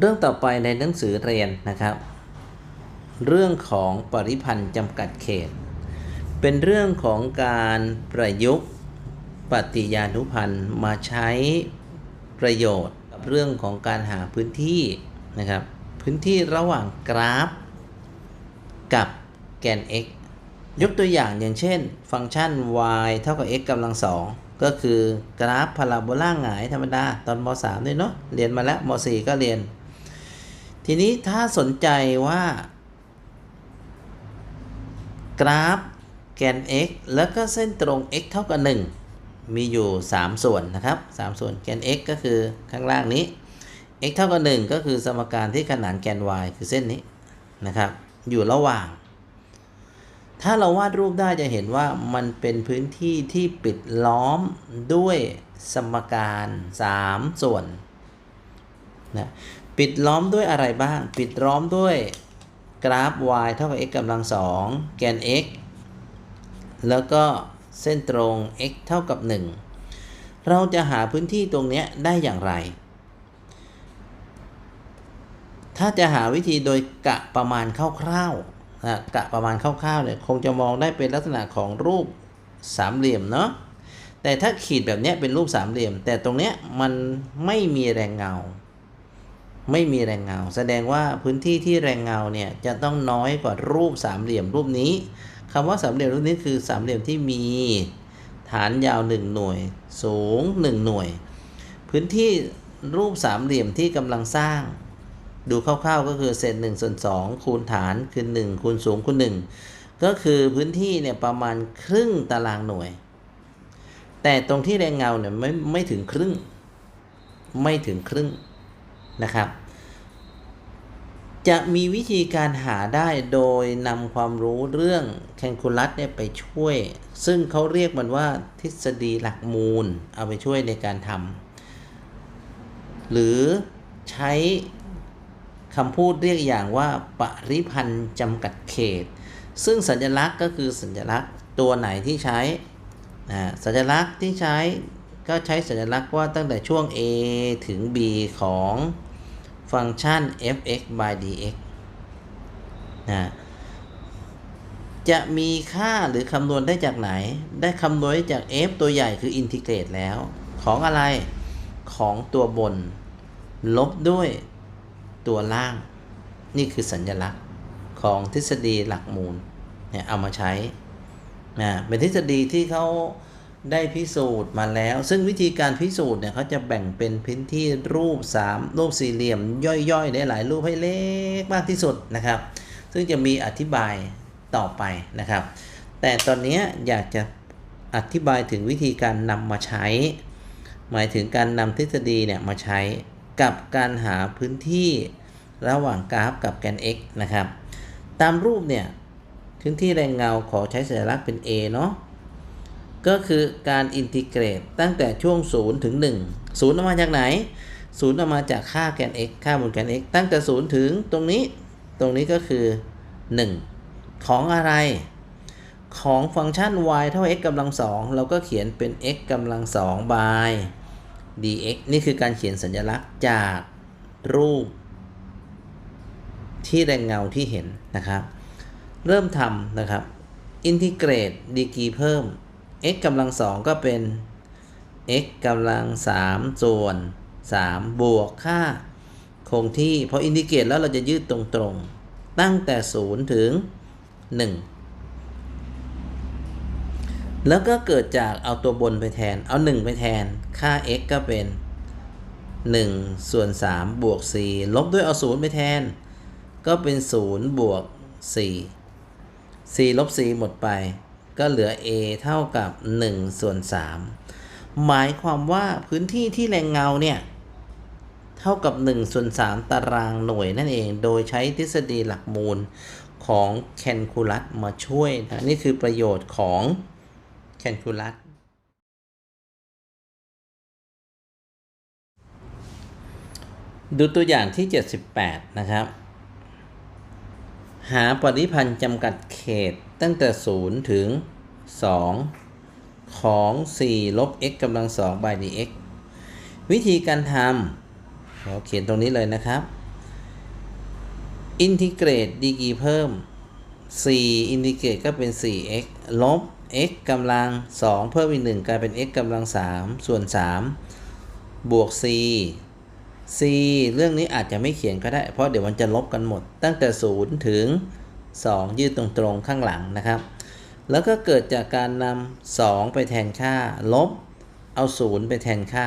เรื่องต่อไปในหนังสือเรียนนะครับ เรื่องของปริพันธ์จำกัดเขต เป็นเรื่องของการประยุกต์ปฏิญานุพันธ์มาใช้ประโยชน์กับเรื่องของการหาพื้นที่นะครับ พื้นที่ระหว่างกราฟ กับแกน x ยกตัวอย่างอย่างเช่น ฟังก์ชัน y เท่ากับ x กำลังสองก็คือกราฟพาราโบลาหงายธรรมดา ตอนม .3 ด้วยเนาะเรียนมาแล้วม .4 ก็เรียน ทีนี้ถ้าสนใจว่า กราฟแกน x แล้วก็เส้นตรง x เท่ากับ 1 มีอยู่ 3 ส่วนนะครับ 3 ส่วนแกน x ก็คือข้างล่างนี้ x เท่ากับ 1 ก็คือสมการที่ขนานแกน y คือเส้นนี้นะครับ อยู่ระหว่าง ถ้าเราวาดรูปได้จะเห็นว่ามันเป็นพื้นที่ที่ปิดล้อมด้วยสมการ 3 ส่วนนะ ปิดล้อมด้วยอะไรบ้าง ปิดล้อมด้วยกราฟ y เท่ากับ x กำลังสองแกน x แล้วก็เส้นตรง x เท่ากับ 1 เราจะหาพื้นที่ตรงเนี้ยได้อย่างไร ถ้าจะหาวิธีโดยกะประมาณคร่าวๆนะกะประมาณคร่าวๆเนี่ยคงจะมองได้เป็นลักษณะของรูปสามเหลี่ยมเนาะแต่ถ้าขีดแบบเนี้ยเป็นรูปสามเหลี่ยม แต่ตรงเนี้ยมันไม่มีแรงเงา ไม่มีแรงเงา แสดงว่าพื้นที่ที่แรงเงาเนี่ยจะต้องน้อยกว่ารูปสามเหลี่ยมรูปนี้คำว่าสามเหลี่ยมรูปนี้คือสามเหลี่ยมที่มีฐานยาว1หน่วย สูง 1 หน่วย พื้นที่รูปสามเหลี่ยมที่กำลังสร้าง ดูคร่าวๆก็คือเศษ1ส่วน2คูณฐานคือ1คูณสูงคูณ1ก็คือพื้นที่เนี่ยประมาณครึ่งตารางหน่วย แต่ตรงที่แรงเงาเนี่ยไม่ไม่ถึงครึ่ง ไม่ถึงครึ่ง นะครับ จะมีวิธีการหาได้โดยนำความรู้เรื่องแคลคูลัสเนี่ยไปช่วย ซึ่งเขาเรียกมันว่าทฤษฎีหลักมูล เอาไปช่วยในการทำหรือใช้คำพูดเรียกอย่างว่าปริพันธ์จำกัดเขต ซึ่งสัญลักษณ์ก็คือสัญลักษณ์ตัวไหนที่ใช้นะสัญลักษณ์ที่ใช้ก็ใช้สัญลักษณ์ว่าตั้งแต่ช่วง a ถึง b ของ ฟังก์ชัน f(x) by dx นะจะมีค่าหรือคำนวณได้จากไหน ได้คำนวณได้จาก f ตัวใหญ่คืออินทิเกรตแล้ว ของอะไรของตัวบน ลบด้วยตัวล่าง นี่คือสัญลักษณ์ของทฤษฎีหลักมูลเนี่ยเอามาใช้นะเป็นทฤษฎีที่เขา ได้พิสูจน์มาแล้ว ซึ่งวิธีการพิสูจน์เนี่ยเขาจะแบ่งเป็นพื้นที่รูป 3 รูปสี่เหลี่ยม ย่อยๆ ได้หลายรูปให้เล็กมากที่สุดนะครับ ซึ่งจะมีอธิบายต่อไปนะครับ แต่ตอนนี้อยากจะอธิบายถึงวิธีการนำมาใช้ หมายถึงการนำทฤษฎีเนี่ยมาใช้กับการหาพื้นที่ระหว่างกราฟกับแกน x นะครับ ตามรูปเนี่ยพื้นที่แรงเงาขอใช้สัญลักษณ์เป็น a เนาะ ก็คือการอินทิเกรตตั้งแต่ช่วง 0 ถึง 1 0ออกมาจากไหน 0ออกมาจากค่าแกน x ค่าบนแกน x ตั้งแต่ 0 ถึงตรงนี้ ตรงนี้ก็คือ 1 ของอะไร ของฟังก์ชัน y เท่า x กำลังสองเราก็เขียนเป็น x กำลังสอง by dx นี่คือการเขียนสัญลักษณ์จากรูป ที่แรงเงาที่เห็นนะครับ เริ่มทำนะครับ อินทิเกรตดีกรีเพิ่ม x กำลังสองก็เป็น x กำลังสามส่วนสามบวกค่าคงที่พออินทิเกรตแล้วเราจะยืดตรงๆ ตั้งแต่0ถึง1แล้วก็เกิดจากเอาตัวบนไปแทน เอา1ไปแทน ค่า x ก็เป็น1ส่วน3บวก 4 ลบด้วยเอา 0 ไปแทน ก็เป็น 0 บวก 4 4 ลบ 4 หมดไป ก็เหลือ a เท่ากับ1ส่วน3หมายความว่าพื้นที่ที่แรงเงาเนี่ยเท่ากับ1ส่วน3ตารางหน่วยนั่นเอง โดยใช้ทฤษฎีหลักมูลของแคนคูลัสมาช่วยนะนี่คือประโยชน์ของแคนคูลัสดูตัวอย่างที่ 78 นะครับ หาปริพันธ์จำกัดเขตตั้งแต่ 0 ถึง 2 ของ 4 ลบ x กำลัง2 by dx วิธีการทำเราเขียนตรงนี้เลยนะครับ อินทิเกรตดีกีเพิ่ม 4 อินทิเกรตก็เป็น 4x ลบ x กำลัง 2 เพิ่มอีก 1 กลายเป็น x กำลัง 3 ส่วน 3 บวก c c เรื่องนี้อาจจะไม่เขียนก็ได้ เพราะเดี๋ยวมันจะลบกันหมด ตั้งแต่ 0 ถึง 2 ยืดตรงๆข้างหลังนะครับ แล้วก็เกิดจากการนำ2ไปแทนค่า ลบ เอา 0 ไปแทนค่า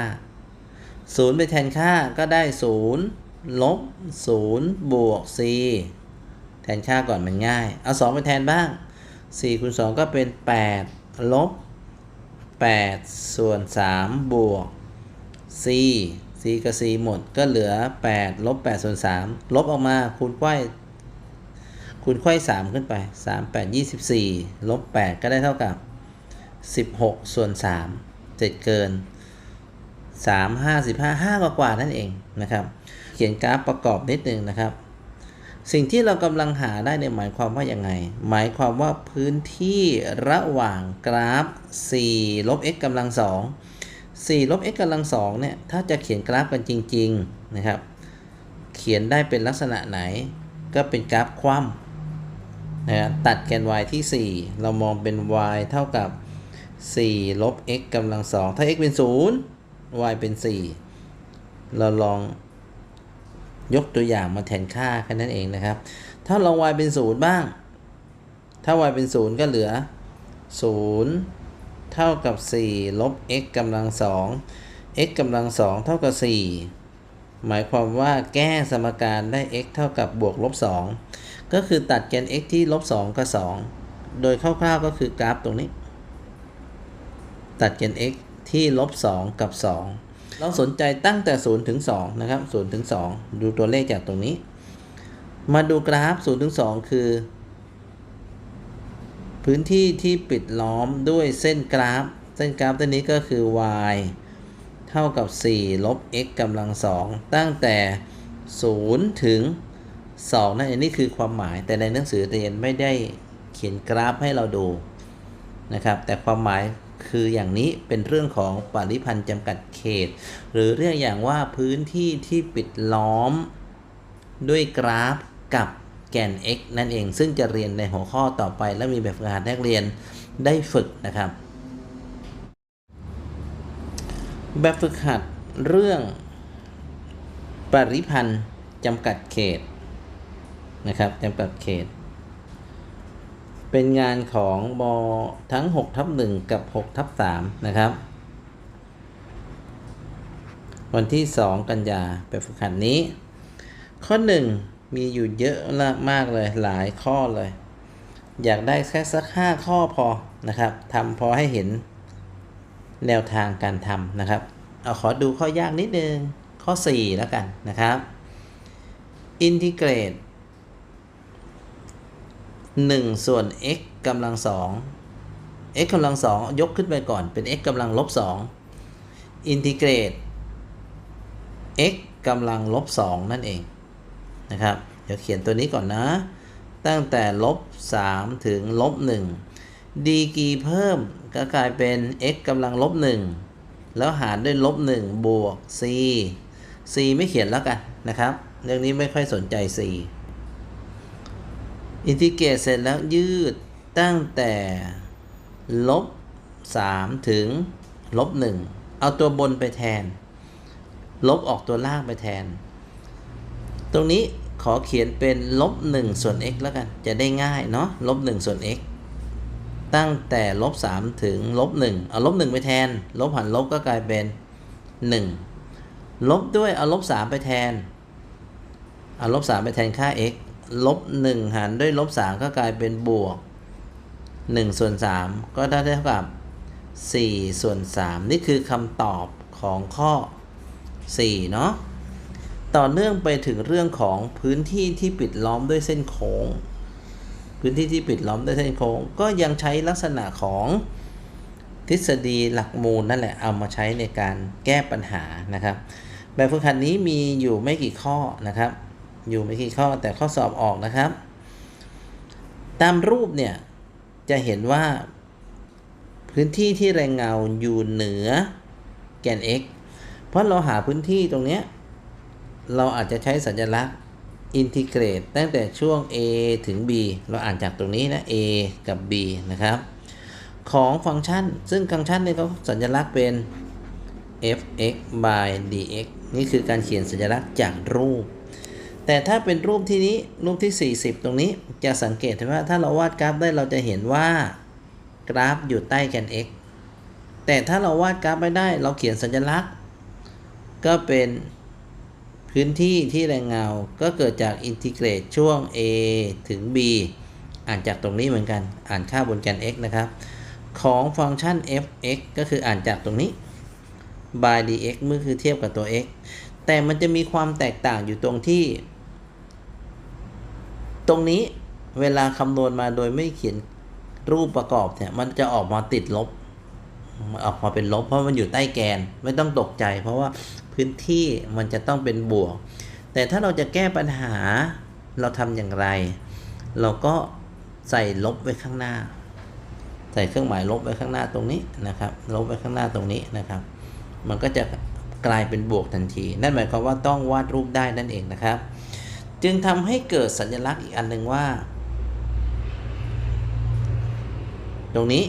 0 ไปแทนค่าก็ได้ 0 ลบ 0 บวก c แทนค่าก่อนมันง่าย เอา 2 ไปแทนบ้าง4คูณ2ก็เป็น 8 ลบ 8 ส่วน 3 บวก c c กับ c หมดก็เหลือ 8 ลบ8ส่วน3ลบออกมาคูณไขว้คูณไขว้3ขึ้นไป 3 8 24 ลบ 8 ก็ได้เท่ากับ 16 ส่วน3เสร็จเกิน 3 5 15 5กว่ากว่านั่นเองนะครับ เขียนกราฟประกอบนิดนึงนะครับ สิ่งที่เรากำลังหาได้เนี่ยหมายความว่าอยังไง หมายความว่าพื้นที่ระหว่างกราฟ 4 ลบ x กำลัง 2 4ลบ x กำลัง2เนี่ย ถ้าจะเขียนกราฟกันจริง ๆ นะครับ เขียนได้เป็นลักษณะไหน ก็เป็นกราฟคว่ำนะฮะตัดแกน y ที่ 4 เรามองเป็น y เท่ากับ 4 ลบ x กำลัง2ถ้า x เป็น 0 y เป็น 4 เราลองยกตัวอย่างมาแทนค่าแค่นั้นเองนะครับ ถ้าลอง y เป็น 0 บ้าง ถ้า y เป็น 0 ก็เหลือ 0 เท่ากับ 4 ลบ x กำลัง 2 x กำลัง 2 เท่ากับ 4 หมายความว่าแก้สมการได้ x เท่ากับบวกลบ 2 ก็คือตัดแกน x ที่ลบ 2 กับ 2 โดยคร่าวๆก็คือกราฟตรงนี้ ตัดแกน x ที่ลบ 2 กับ 2 เราสนใจตั้งแต่ 0 ถึง 2 นะครับ 0 ถึง 2 ดูตัวเลขจากตรงนี้ มาดูกราฟ 0 ถึง 2 คือ พื้นที่ที่ปิดล้อมด้วยเส้นกราฟ เส้นกราฟตัวนี้ก็คือ y เท่ากับ 4 ลบ x กำลัง 2 ตั้งแต่ 0 ถึง 2 นั่นเองนี่คือความหมาย แต่ในหนังสือเรียนไม่ได้เขียนกราฟให้เราดูนะครับ แต่ความหมายคืออย่างนี้เป็นเรื่องของปริพันธ์จำกัดเขต หรือเรียกอย่างว่าพื้นที่ที่ปิดล้อมด้วยกราฟกับ แกน x นั่นเอง ซึ่งจะเรียนในหัวข้อต่อไป และมีแบบฝึกหัดนักเรียนได้ฝึกนะครับ แบบฝึกหัดเรื่องปริพันธ์จำกัดเขตนะครับจำกัดเขต เป็นงานของบทั้ง6ทับ1กับ6ทับ3นะครับ วันที่ 2 กันยาแบบฝึกหัดนี้ ข้อ 1 มีอยู่เยอะมากเลยหลายข้อเลย อยากได้แค่สัก 5 ข้อพอนะครับทำพอให้เห็นแนวทางการทำนะครับ เอาขอดูข้อยากนิดนึง ข้อ 4 แล้วกันนะครับอินทิเกรต1ส่วน x กำลัง 2 x กำลัง 2 ยกขึ้นไปก่อนเป็น x กำลังลบ2อินทิเกรต x กำลังลบ 2 นั่นเอง นะครับ เดี๋ยวเขียนตัวนี้ก่อนนะ ตั้งแต่ลบ 3 ถึงลบ1ดีกรีเพิ่มก็กลายเป็น x กำลังลบ 1 แล้วหารด้วยลบ 1 บวก c c ไม่เขียนแล้วกันนะครับ เรื่องนี้ไม่ค่อยสนใจ c อินทิเกรตเสร็จแล้วยืดตั้งแต่ลบ 3 ถึงลบ 1 เอาตัวบนไปแทน ลบออกตัวล่างไปแทน ตรงนี้ขอเขียนเป็นลบ1ส่วน x แล้วกัน จะได้ง่ายเนาะลบ1ส่วน x ตั้งแต่ลบ3ถึงลบ1เอาลบ1ไปแทน ลบหันลบก็กลายเป็น 1 ลบด้วยเอาลบ3ไปแทน เอาลบ3ไปแทนค่า x ลบ1หารด้วยลบ3ก็กลายเป็นบวก1ส่วน3ก็ได้เท่ากับ4ส่วน3นี่คือคำตอบของข้อ 4 เนาะ ต่อเนื่องไปถึงเรื่องของพื้นที่ที่ปิดล้อมด้วยเส้นโค้ง พื้นที่ที่ปิดล้อมด้วยเส้นโค้ง ก็ยังใช้ลักษณะของทฤษฎีหลักมูลนั่นแหละเอามาใช้ในการแก้ปัญหานะครับ แบบฝึกหัดนี้มีอยู่ไม่กี่ข้อนะครับ อยู่ไม่กี่ข้อแต่ข้อสอบออกนะครับ ตามรูปเนี่ยจะเห็นว่าพื้นที่ที่แรงเงาอยู่เหนือแกน x เพราะเราหาพื้นที่ตรงเนี้ย เราอาจจะใช้สัญลักษณ์อินทิเกรตตั้งแต่ช่วง a ถึง b เราอ่านจากตรงนี้นะ a กับ b นะครับ ของฟังก์ชัน ซึ่งฟังก์ชันนี้เขาสัญลักษณ์เป็น fx by dx นี่คือการเขียนสัญลักษณ์จากรูป แต่ถ้าเป็นรูปที่นี้รูปที่ 40 ตรงนี้จะสังเกตเห็นว่าถ้าเราวาดกราฟได้เราจะเห็นว่ากราฟอยู่ใต้แกน x แต่ถ้าเราวาดกราฟไม่ได้เราเขียนสัญลักษณ์ ก็เป็น พื้นที่ที่แรงเงา ก็เกิดจากอินทิเกรตช่วง a ถึง b อ่านจากตรงนี้เหมือนกัน อ่านค่าบนแกน x นะครับ ของฟังก์ชัน f(x) ก็คืออ่านจากตรงนี้ by dx เมื่อคือเทียบกับตัว x แต่มันจะมีความแตกต่างอยู่ตรงที่ ตรงนี้เวลาคำนวณมาโดยไม่เขียนรูปประกอบเนี่ย มันจะออกมาติดลบ ออกมาเป็นลบ เพราะมันอยู่ใต้แกนไม่ต้องตกใจ เพราะว่าพื้นที่มันจะต้องเป็นบวก แต่ถ้าเราจะแก้ปัญหาเราทำอย่างไร เราก็ใส่ลบไว้ข้างหน้า ใส่เครื่องหมายลบไว้ข้างหน้าตรงนี้นะครับ ลบไว้ข้างหน้าตรงนี้นะครับ มันก็จะกลายเป็นบวกทันที นั่นหมายความว่าต้องวาดรูปได้นั่นเองนะครับ จึงทำให้เกิดสัญลักษณ์อีกอันหนึ่งว่า ตรงนี้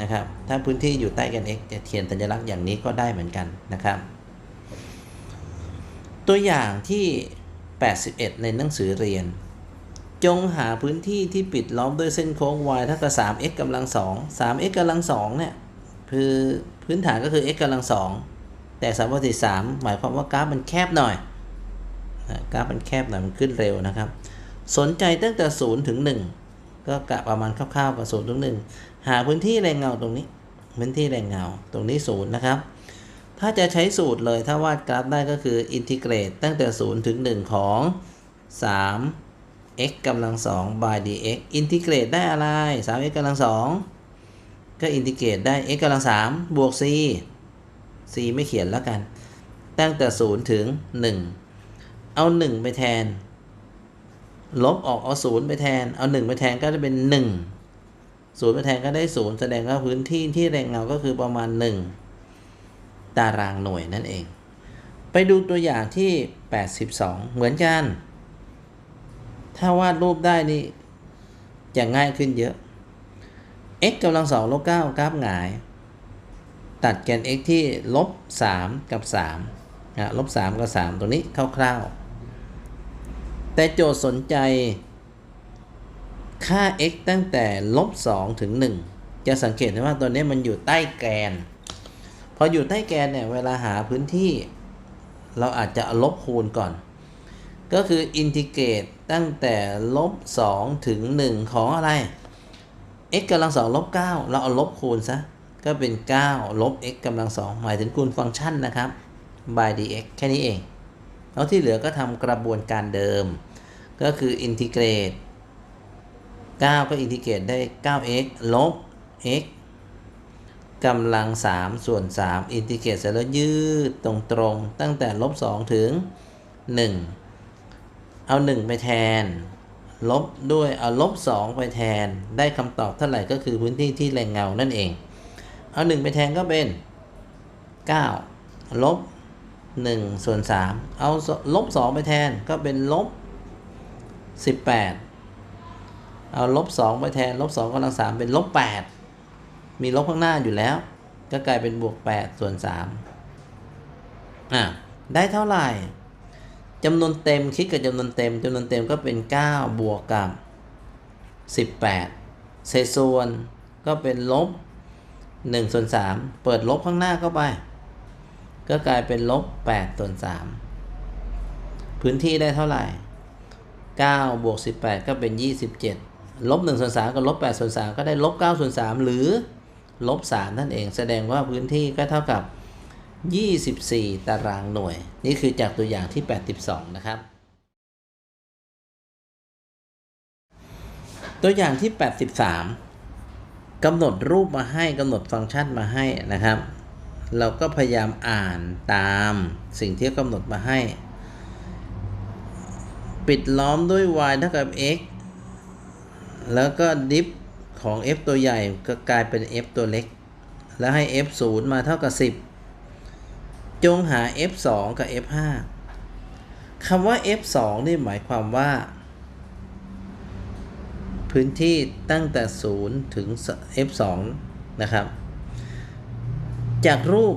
นะครับ ถ้าพื้นที่อยู่ใต้กัน x จะเขียนสัญลักษณ์อย่างนี้ก็ได้เหมือนกันนะครับ ตัวอย่างที่ 81 ในหนังสือเรียน จงหาพื้นที่ที่ปิดล้อมด้วยเส้นโค้ง y เท่ากับ 3x กำลัง 2 3x กำลัง 2 เนี่ย คือพื้นฐานก็คือ x กำลัง 2 แต่สามปฏิสามหมายความว่ากราฟมันแคบหน่อยกราฟมันแคบหน่อยมันขึ้นเร็วนะครับ สนใจตั้งแต่ 0 ถึง 1 ก็กะประมาณคร่าวๆกับ0ถึง1 หาพื้นที่แรงเงาตรงนี้ พื้นที่แรงเงาตรงนี้0นะครับ ถ้าจะใช้สูตรเลยถ้าวาดกราฟได้ก็คืออินทิเกรตตั้งแต่ 0 ถึง 1 ของ 3 x กำลัง2 by dx อินทิเกรตได้อะไร 3x กำลัง2ก็อินทิเกรตได้ x กำลัง3บวก c c ไม่เขียนแล้วกัน ตั้งแต่ 0 ถึง 1 เอา 1 ไปแทน ลบออกเอา 0 ไปแทน เอา 1 ไปแทนก็จะเป็น 1 0ไปแทนก็ได้0แสดงว่าพื้นที่ที่แรงเงาก็คือประมาณ 1 ตารางหน่วยนั่นเอง ไปดูตัวอย่างที่ 82 เหมือนกัน ถ้าวาดรูปได้นี่จะง่ายขึ้นเยอะ x กำลัง2ลบ9กราฟหงาย ตัดแกน x ที่ลบ3กับ3นะลบ3กับ 3ตรงนี้คร่าวๆ แต่โจทย์สนใจ ค่า x ตั้งแต่ลบ2ถึง 1 จะสังเกตได้ว่าตัวนี้มันอยู่ใต้แกน พออยู่ใต้แกนเนี่ย เวลาหาพื้นที่ เราอาจจะลบคูณก่อน ก็คืออินทิเกรตตั้งแต่ลบ2ถึง 1 ของอะไร x กำลัง2ลบ9เราเอาลบคูณซะ ก็เป็น 9 ลบ x กำลัง2หมายถึงคูณฟังก์ชันนะครับ by dx แค่นี้เอง แล้วที่เหลือก็ทำกระบวนการเดิม ก็คืออินทิเกรต 9 ก็อินทิเกรตได้ 9x ลบ x กำลัง 3 ส่วน 3 อินทิเกรตเสร็จแล้วยืดตรงๆตั้งแต่ลบ 2 ถึง 1 เอา 1 ไปแทน ลบด้วยเอาลบ 2 ไปแทนได้คำตอบเท่าไหร่ก็คือพื้นที่ที่แรงเงานั่นเอง เอา 1 ไปแทนก็เป็น 9 ลบ 1 ส่วน 3 เอาลบ 2 ไปแทนก็เป็นลบ 18 เอาลบ2ไปแทนลบ2กำลัง3เป็นลบ8มีลบข้างหน้าอยู่แล้ว ก็กลายเป็นบวก8ส่วน3อะได้เท่าไหร่จำนวนเต็มคิดกับจำนวนเต็มจำนวนเต็มก็เป็น 9 บวกกับ 18 เศษส่วนก็เป็นลบ1ส่วน3เปิดลบข้างหน้าเข้าไป ก็กลายเป็นลบ8ส่วน3พื้นที่ได้เท่าไหร่ 9 บวก 18 ก็เป็น 27 ลบ1ส่วน3กับลบ8ส่วน3ก็ได้ลบ9ส่วน3หรือลบ3นั่นเอง แสดงว่าพื้นที่ก็เท่ากับ 24 ตารางหน่วย นี่คือจากตัวอย่างที่ 82 นะครับ ตัวอย่างที่ 83กำหนดรูปมาให้กำหนดฟังก์ชันมาให้นะครับ เราก็พยายามอ่านตามสิ่งที่กำหนดมาให้ ปิดล้อมด้วย y เท่ากับ x แล้วก็ดิฟของ f ตัวใหญ่ก็กลายเป็น f ตัวเล็ก แล้วให้ f 0มาเท่ากับ 10 จงหา f 2กับ f 5คำว่า f2 นี่หมายความว่า พื้นที่ตั้งแต่ 0 ถึง f2 นะครับ จากรูป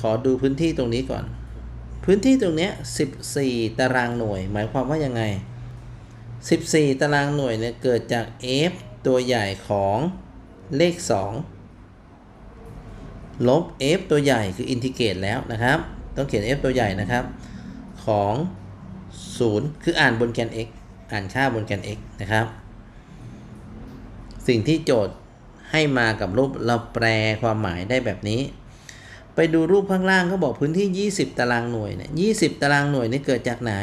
ขอดูพื้นที่ตรงนี้ก่อน พื้นที่ตรงเนี้ย14 ตารางหน่วย หมายความว่ายังไง 14 ตารางหน่วยเนี่ยเกิดจาก f ตัวใหญ่ของเลข 2 ลบ f ตัวใหญ่คืออินทิเกรตแล้วนะครับ ต้องเขียน f ตัวใหญ่นะครับ ของ 0 คืออ่านบนแกน x อ่านค่าบนแกน x นะครับ สิ่งที่โจทย์ให้มากับรูปเราแปลความหมายได้แบบนี้ ไปดูรูปข้างล่างเขาบอกพื้นที่ 20 ตารางหน่วยเนี่ย20 ตารางหน่วยนี่เกิดจากไหน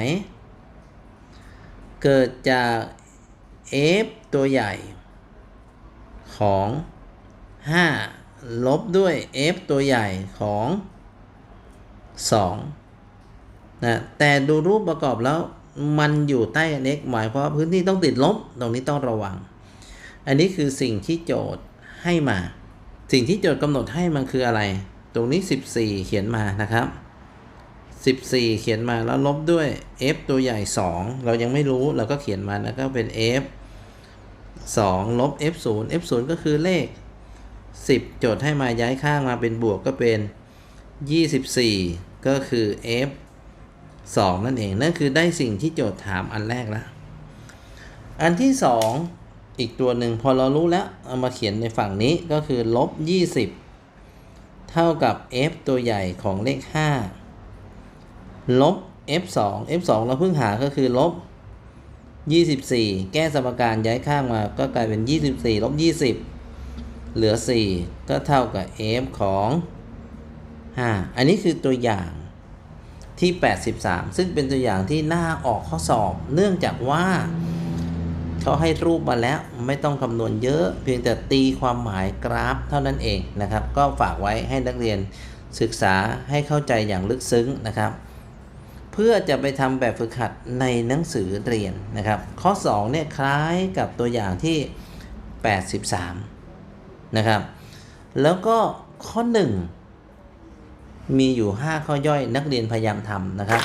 เกิดจาก f ตัวใหญ่ของ 5 ลบด้วย f ตัวใหญ่ของ 2 นะ แต่ดูรูปประกอบแล้วมันอยู่ใต้ x หมายความว่าพื้นที่ต้องติดลบ ตรงนี้ต้องระวัง อันนี้คือสิ่งที่โจทย์ให้มา สิ่งที่โจทย์กำหนดให้มันคืออะไร ตรงนี้ 14 เขียนมานะครับ 14 เขียนมาแล้วลบด้วย f ตัวใหญ่ 2 เรายังไม่รู้เราก็เขียนมาแล้วก็เป็น f 2 ลบ f 0 f 0ก็คือเลข 10 โจทย์ให้มาย้ายข้างมาเป็นบวกก็เป็น 24 ก็คือ f 2 นั่นเอง นั่นคือได้สิ่งที่โจทย์ถามอันแรกแล้ว อันที่ 2 อีกตัวหนึ่งพอเรารู้แล้ว เอามาเขียนในฝั่งนี้ก็คือลบ 20 เท่ากับ f ตัวใหญ่ของเลข 5 ลบ f 2 f 2 เราเพิ่งหาก็คือลบ 24 แก้สมการย้ายข้างมาก็กลายเป็น 24ลบ20 เหลือ 4 ก็เท่ากับ f ของ5อันนี้คือตัวอย่างที่ 83 ซึ่งเป็นตัวอย่างที่น่าออกข้อสอบ เนื่องจากว่าเขาให้รูปมาแล้วไม่ต้องคำนวณเยอะ เพียงแต่ตีความหมายกราฟเท่านั้นเองนะครับ ก็ฝากไว้ให้นักเรียนศึกษาให้เข้าใจอย่างลึกซึ้งนะครับ พื่อจะไปทำแบบฝึกหัดในหนังสือเรียนนะครับ ข้อ2เนี่ยคล้ายกับตัวอย่างที่ 83 นะครับ แล้วก็ข้อ 1 มีอยู่ 5 ข้อย่อยนักเรียนพยายามทำนะครับ